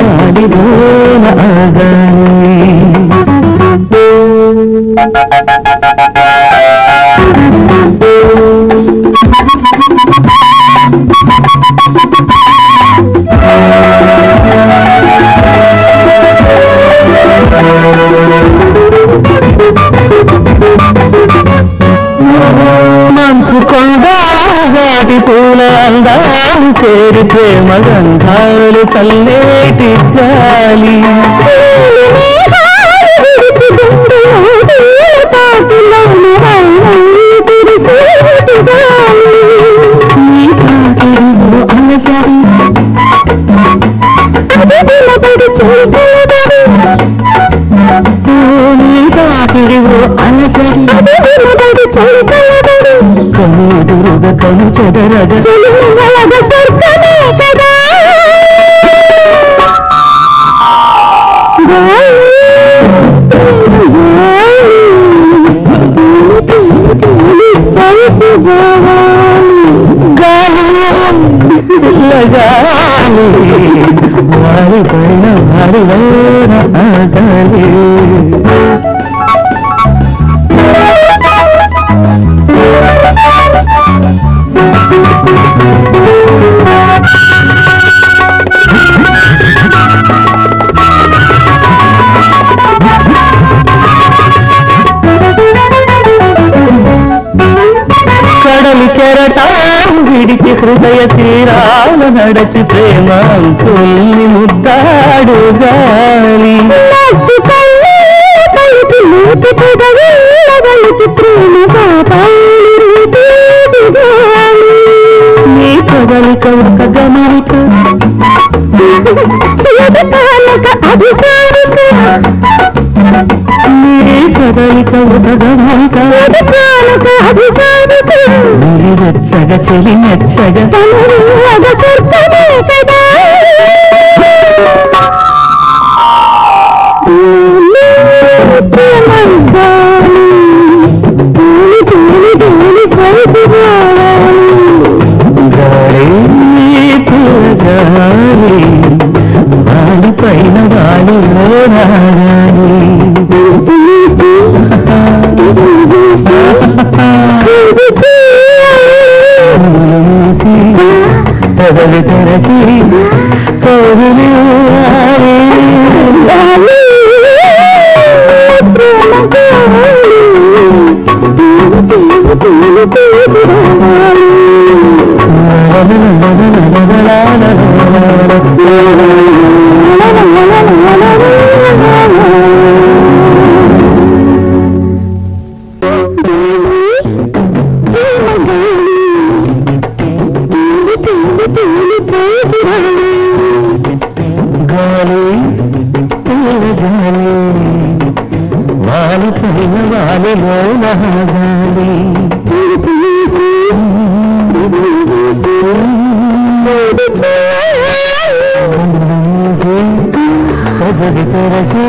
వాలిలోన గాలి మనసు కొండ వాటి పూల అందా చేరి ప్రేమ గంధాలు చల్లేటి గాలి నీ పాటలు అలసరి నీ పాటలు అలసరి కనుదురుగ కను చెదరగ ஆறு பயணம் ஆறு வேற విడిచి హృదయ తీరాల నడచి ప్రేమాంసుల్ని ముద్దాడు గాలి నీ కదలిక ఒక గమనిక. నీ కదలిక ఒక గమనిక. నీ వెచ్చగ చెలి మెచ్చగ కదా. போதிலே వాలి పైన గాలి తెరచి